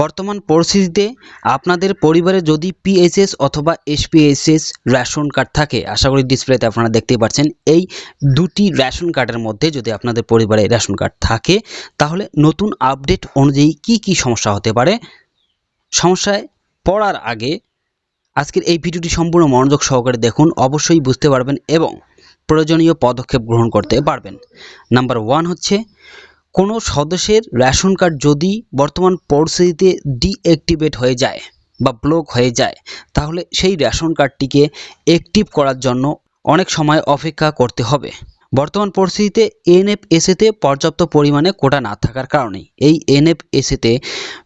বর্তমান পরিস্থিতিতে আপনাদের পরিবারে যদি পিএসএস অথবা এসপিএসএস রেশন কার্ড থাকে, আশা করি ডিসপ্লেতে আপনারা দেখতেই পাচ্ছেন, এই দুটি রেশন কার্ডের মধ্যে যদি আপনাদের পরিবারে রেশন কার্ড থাকে, তাহলে নতুন আপডেট অনুযায়ী কি কি সমস্যা হতে পারে? সমস্যায় পড়ার আগে আজকের এই ভিডিওটি সম্পূর্ণ মনোযোগ সহকারে দেখুন, অবশ্যই বুঝতে পারবেন এবং প্রয়োজনীয় পদক্ষেপ গ্রহণ করতে পারবেন। নাম্বার ওয়ান হচ্ছে কোনো সদস্যের রেশন কার্ড যদি বর্তমান পরিস্থিতিতে ডিঅ্যাক্টিভেট হয়ে যায় বা ব্লক হয়ে যায়, তাহলে সেই রেশন কার্ডটিকে অ্যাক্টিভ করার জন্য অনেক সময় অপেক্ষা করতে হবে। বর্তমান পরিস্থিতিতে এনএফএসএতে পর্যাপ্ত পরিমাণে কোটা না থাকার কারণে এই এনএফএসএতে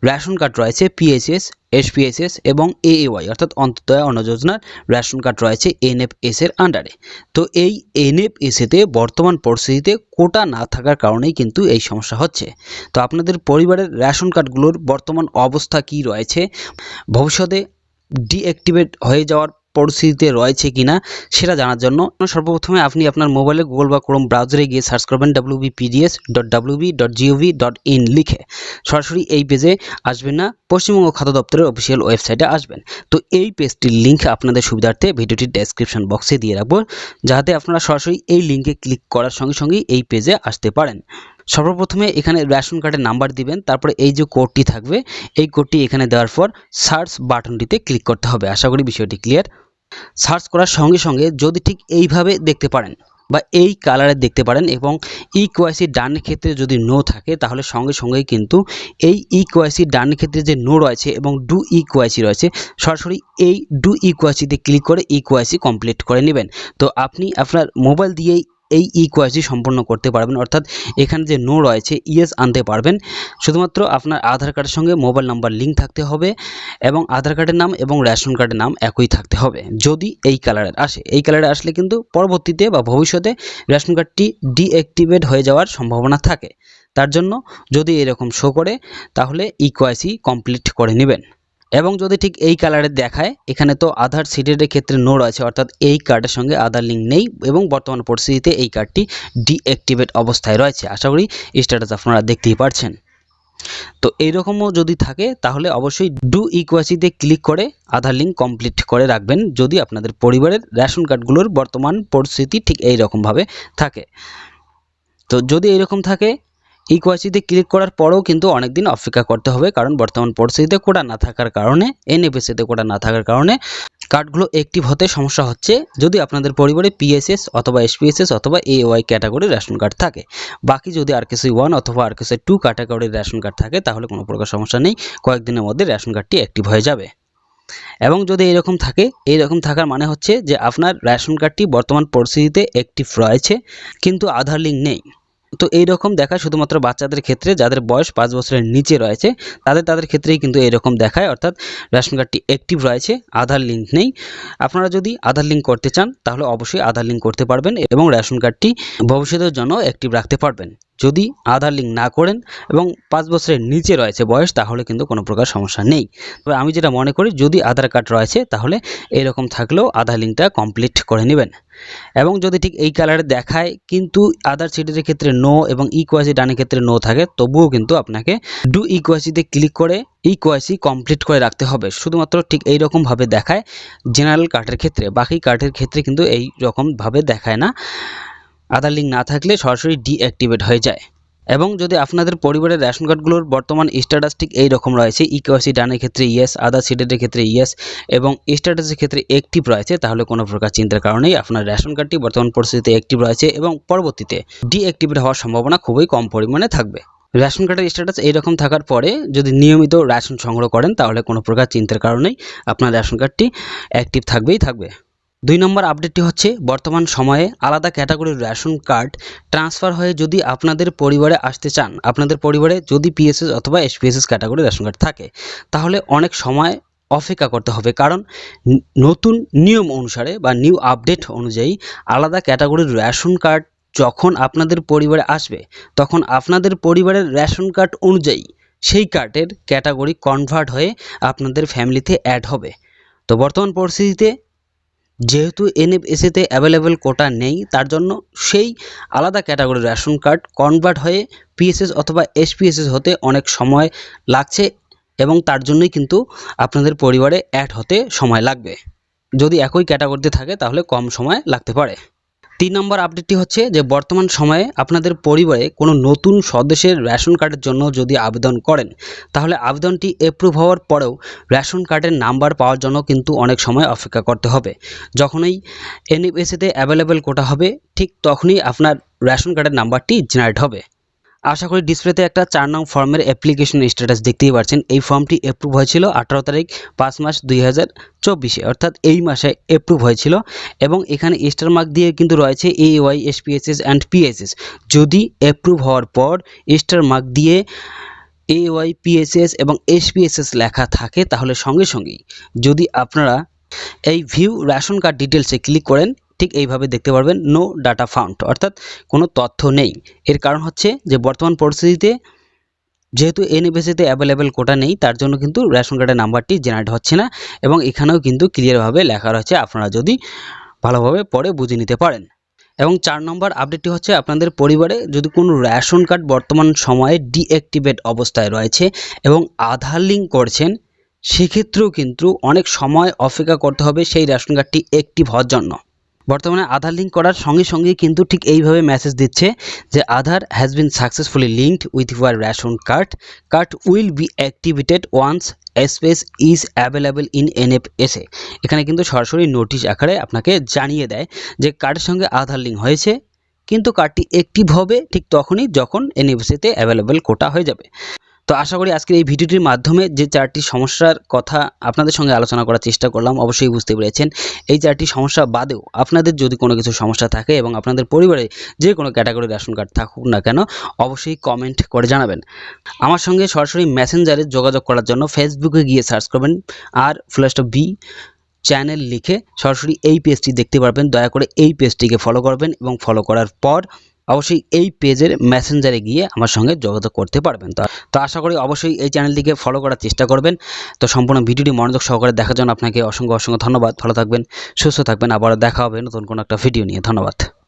রেশন কার্ড রয়েছে পিএসএস এসপিএসএস এবং এএওয়াই, অর্থাৎ অন্তদয় অন্ন যোজনার রেশন কার্ড রয়েছে এনএফএস এর আন্ডারে। তো এই এনএফএসএতে বর্তমান পরিস্থিতিতে কোটা না থাকার কারণেই কিন্তু এই সমস্যা হচ্ছে। তো আপনাদের পরিবারের রেশন কার্ডগুলোর বর্তমান অবস্থা কি রয়েছে? ভবিষ্যতে ডিঅ্যাক্টিভেট হয়ে যাওয়ার পরিস্থিতিতে রয়েছে কিনা সেটা জানার জন্য সর্বপ্রথমে আপনি আপনার মোবাইলে গুগল বা ক্রোম ব্রাউজারে গিয়ে সার্চ করবেন WBPDS dot WB dot gov dot in লিখে সরাসরি এই পেজে আসবেন না, পশ্চিমবঙ্গ খাদ্য দপ্তরের অফিসিয়াল ওয়েবসাইটে আসবেন। তো এই পেজটির লিঙ্ক আপনাদের সুবিধার্থে ভিডিওটির ডেসক্রিপশন বক্সে দিয়ে রাখব, যাতে আপনারা সরাসরি এই লিঙ্কে ক্লিক করার সঙ্গে সঙ্গেই এই পেজে আসতে পারেন। সর্বপ্রথমে এখানে রেশন কার্ডের নাম্বার দিবেন, তারপরে এই যে কোডটি থাকবে, এই কোডটি এখানে দেওয়ার পর সার্চ বাটনটিতে ক্লিক করতে হবে। আশা করি বিষয়টি ক্লিয়ার। সার্চ করার সঙ্গে সঙ্গে যদি ঠিক এইভাবে দেখতে পারেন বা এই কালারে দেখতে পারেন এবং ই কোয়াইসি ডানের ক্ষেত্রে যদি নো থাকে, তাহলে সঙ্গে সঙ্গেই কিন্তু এই ই কোয়াইসি ডানের ক্ষেত্রে যে নো রয়েছে এবং ডু ই কোয়াইসি রয়েছে, সরাসরি এই ডু ই ক্লিক করে ই কমপ্লিট করে নেবেন। তো আপনি আপনার মোবাইল দিয়েই এই ই কোয়াইসি সম্পন্ন করতে পারবেন। অর্থাৎ এখানে যে নো রয়েছে ইয়েস আনতে পারবেন। শুধুমাত্র আপনার আধার কার্ডের সঙ্গে মোবাইল নাম্বার লিঙ্ক থাকতে হবে এবং আধার কার্ডের নাম এবং রেশন কার্ডের নাম একই থাকতে হবে, যদি এই কালারের আসে। এই কালারে আসলে কিন্তু পরবর্তীতে বা ভবিষ্যতে রেশন কার্ডটি ডিঅ্যাক্টিভেট হয়ে যাওয়ার সম্ভাবনা থাকে। তার জন্য যদি এরকম শো করে, তাহলে ই কোয়াইসি কমপ্লিট করে নেবেন। এবং যদি ঠিক এই কালারে দেখায়, এখানে তো আধার সিডের ক্ষেত্রে নো রয়েছে অর্থাৎ এই কার্ডের সঙ্গে আধার লিঙ্ক নেই এবং বর্তমান পরিস্থিতিতে এই কার্ডটি ডিঅ্যাক্টিভেট অবস্থায় রয়েছে। আশা করি স্ট্যাটাস আপনারা দেখতেই পারছেন। তো এইরকমও যদি থাকে, তাহলে অবশ্যই ডু ইকুয়াসিতে ক্লিক করে আধার লিঙ্ক কমপ্লিট করে রাখবেন, যদি আপনাদের পরিবারের রেশন কার্ডগুলোর বর্তমান পরিস্থিতি ঠিক এই রকমভাবে থাকে। তো যদি এইরকম থাকে ইকুয়াসিতে ক্লিক করার পরেও কিন্তু অনেক দিন অপেক্ষা করতে হবে, কারণ বর্তমান পরিস্থিতিতে কোটা না থাকার কারণে, এনএফএসিতে কোটা না থাকার কারণে কার্ডগুলো অ্যাক্টিভ হতে সমস্যা হচ্ছে। যদি আপনাদের পরিবারে পিএসএস অথবা এসপিএসএস অথবা এওয়াই ক্যাটাগরির রেশন কার্ড থাকে, বাকি যদি আর আরকেসি ওয়ান অথবা আর আরকেসি টু ক্যাটাগরির রেশন কার্ড থাকে, তাহলে কোনো প্রকার সমস্যা নেই, কয়েকদিনের মধ্যে রেশন কার্ডটি অ্যাক্টিভ হয়ে যাবে। এবং যদি এরকম থাকে এইরকম থাকার মানে হচ্ছে যে আপনার রেশন কার্ডটি বর্তমান পরিস্থিতিতে অ্যাক্টিভ রয়েছে, কিন্তু আধার লিঙ্ক নেই। তো এই রকম দেখা শুধুমাত্র বাচ্চাদের ক্ষেত্রে, যাদের বয়স পাঁচ বছরের নিচে রয়েছে, তাদের তাদের ক্ষেত্রেই কিন্তু এরকম দেখায়। অর্থাৎ রেশন কার্ডটি অ্যাক্টিভ রয়েছে, আধার লিঙ্ক নেই। আপনারা যদি আধার লিঙ্ক করতে চান, তাহলে অবশ্যই আধার লিঙ্ক করতে পারবেন এবং রেশন কার্ডটি ভবিষ্যতের জন্য অ্যাক্টিভ রাখতে পারবেন। যদি আধার লিঙ্ক না করেন এবং পাঁচ বছরের নিচে রয়েছে বয়স, তাহলে কিন্তু কোনো প্রকার সমস্যা নেই। তবে আমি যেটা মনে করি, যদি আধার কার্ড রয়েছে, তাহলে এরকম থাকলেও আধার লিঙ্কটা কমপ্লিট করে নেবেন। এবং যদি ঠিক এই কালারে দেখায়, কিন্তু আদার সিটির ক্ষেত্রে নো এবং ইকোয়াসি ডানের ক্ষেত্রে নো থাকে, তবুও কিন্তু আপনাকে ডু ইকোয়াসিতে ক্লিক করে ইকোয়াসি কমপ্লিট করে রাখতে হবে। শুধুমাত্র ঠিক এই রকমভাবে দেখায় জেনারেল কার্ডের ক্ষেত্রে, বাকি কার্ডের ক্ষেত্রে কিন্তু এই রকমভাবে দেখায় না। আদার লিঙ্ক না থাকলে সরাসরি ডিঅ্যাক্টিভেট হয়ে যায়। এবং যদি আপনাদের পরিবারের রেশন কার্ডগুলোর বর্তমান স্ট্যাটাস ঠিক এই রকম রয়েছে ইকেওয়াসি ডানের ক্ষেত্রে ইয়েস আদার সিডের ক্ষেত্রে ইয়েস এবং স্ট্যাটাসের ক্ষেত্রে অ্যাক্টিভ রয়েছে, তাহলে কোনো প্রকার চিন্তার কারণেই আপনার রেশন কার্ডটি বর্তমান পরিস্থিতিতে অ্যাক্টিভ রয়েছে এবং পরবর্তীতে ডিঅ্যাক্টিভেট হওয়ার সম্ভাবনা খুবই কম পরিমাণে থাকবে। রেশন কার্ডের স্ট্যাটাস এইরকম থাকার পরে যদি নিয়মিত রেশন সংগ্রহ করেন, তাহলে কোনো প্রকার চিন্তার কারণেই আপনার রেশন কার্ডটি অ্যাক্টিভ থাকবেই থাকবে। দুই নম্বর আপডেটটি হচ্ছে, বর্তমান সময়ে আলাদা ক্যাটাগরির রেশন কার্ড ট্রান্সফার হয়ে যদি আপনাদের পরিবারে আসতে চান, আপনাদের পরিবারে যদি পিএসএস অথবা এসপিএসএস ক্যাটাগরির রেশন কার্ড থাকে, তাহলে অনেক সময় অপেক্ষা করতে হবে। কারণ নতুন নিয়ম অনুসারে বা নিউ আপডেট অনুযায়ী আলাদা ক্যাটাগরির রেশন কার্ড যখন আপনাদের পরিবারে আসবে, তখন আপনাদের পরিবারের রেশন কার্ড অনুযায়ী সেই কার্ডের ক্যাটাগরি কনভার্ট হয়ে আপনাদের ফ্যামিলিতে অ্যাড হবে। তো বর্তমান পরিস্থিতিতে যেহেতু এনএফএসিতে অ্যাভেলেবেল কোটা নেই, তার জন্য সেই আলাদা ক্যাটাগরির রেশন কার্ড কনভার্ট হয়ে পিএসএস অথবা এসপিএসএস হতে অনেক সময় লাগছে এবং তার জন্যই কিন্তু আপনাদের পরিবারে অ্যাড হতে সময় লাগবে। যদি একই ক্যাটাগরিতে থাকে, তাহলে কম সময় লাগতে পারে। তিন নম্বর আপডেটটি হচ্ছে যে, বর্তমান সময়ে আপনাদের পরিবারে কোনো নতুন সদস্যের রেশন কার্ডের জন্য যদি আবেদন করেন, তাহলে আবেদনটি অ্যাপ্রুভ হওয়ার পরেও রেশন কার্ডের নাম্বার পাওয়ার জন্য কিন্তু অনেক সময় অপেক্ষা করতে হবে। যখনই এনএফএসিতে অ্যাভেলেবেল কোটা হবে, ঠিক তখনই আপনার রেশন কার্ডের নাম্বারটি জেনারেট হবে। আশা করি ডিসপ্লেতে একটা চার নং ফর্মের অ্যাপ্লিকেশন স্ট্যাটাস দেখতেই পাচ্ছেন এই ফর্মটি অ্যাপ্রুভ হয়েছিল আঠারো তারিখ পাঁচ মাস দুই হাজার চব্বিশে, অর্থাৎ এই মাসে অ্যাপ্রুভ হয়েছিল এবং এখানে স্টার মার্ক দিয়ে কিন্তু রয়েছে A Y SPSS and PSS যদি অ্যাপ্রুভ হওয়ার পর স্টার মার্ক দিয়ে এ ওয়াই পিএসএস এবং এসপিএসএস লেখা থাকে তাহলে সঙ্গে সঙ্গেই যদি আপনারা এই ভিউ রেশন কার্ড ডিটেলসে ক্লিক করেন ঠিক এইভাবে দেখতে পারবেন নো ডাটা ফাউন্ড অর্থাৎ কোনো তথ্য নেই। এর কারণ হচ্ছে যে বর্তমান পরিস্থিতিতে যেহেতু এনএফএসিতে অ্যাভেলেবেল কোটা নেই, তার জন্য কিন্তু রেশন কার্ডের নাম্বারটি জেনারেট হচ্ছে না এবং এখানেও কিন্তু ক্লিয়ারভাবে লেখা রয়েছে, আপনারা যদি ভালোভাবে পরে বুঝে নিতে পারেন। এবং চার নম্বর আপডেটটি হচ্ছে আপনাদের পরিবারে যদি কোনো রেশন কার্ড বর্তমান সময়ে ডিঅ্যাক্টিভেট অবস্থায় রয়েছে এবং আধার লিঙ্ক করছেন, সেক্ষেত্রেও কিন্তু অনেক সময় অপেক্ষা করতে হবে সেই রেশন কার্ডটি অ্যাক্টিভ হওয়ার জন্য। বর্তমানে আধার লিঙ্ক করার সঙ্গে সঙ্গে কিন্তু ঠিক এইভাবে মেসেজ দিচ্ছে যে Aadhaar has been successfully linked with your ration card card will be activated once space is available in NFSA এখানে কিন্তু সরাসরি নোটিশ আকারে আপনাকে জানিয়ে দেয় যে কার্ডের সঙ্গে আধার লিঙ্ক হয়েছে, কিন্তু কার্ডটি অ্যাক্টিভ হবে ঠিক তখনই যখন এনএফএসিতে অ্যাভেলেবেল কোটা হয়ে যাবে। তো আশা করি আজকের এই ভিডিওটির মাধ্যমে যে চারটি সমস্যার কথা আপনাদের সঙ্গে আলোচনা করার চেষ্টা করলাম, অবশ্যই বুঝতে পেরেছেন। এই চারটি সমস্যা বাদেও আপনাদের যদি কোনো কিছু সমস্যা থাকে এবং আপনাদের পরিবারে যে কোনো ক্যাটাগরির রেশন কার্ড থাকুক না কেন, অবশ্যই কমেন্ট করে জানাবেন। আমার সঙ্গে সরাসরি মেসেঞ্জারে যোগাযোগ করার জন্য ফেসবুকে গিয়ে সার্চ করবেন আর ফ্ল্যাশটা বি চ্যানেল লিখে সরাসরি এই পেজটি দেখতে পারবেন। দয়া করে এই পেজটিকে ফলো করবেন এবং ফলো করার পর অবশ্যই এই পেজের মেসেঞ্জারে গিয়ে আমার সঙ্গে যোগাযোগ করতে পারবেন। তো আশা করি অবশ্যই এই চ্যানেলটিকে ফলো করার চেষ্টা করবেন। তো সম্পূর্ণ ভিডিওটি মনোযোগ সহকারে দেখার জন্য আপনাকে অসংখ্য অসংখ্য ধন্যবাদ। ভালো থাকবেন, সুস্থ থাকবেন। আবার দেখা হবে নতুন কোনো একটা ভিডিও নিয়ে। ধন্যবাদ।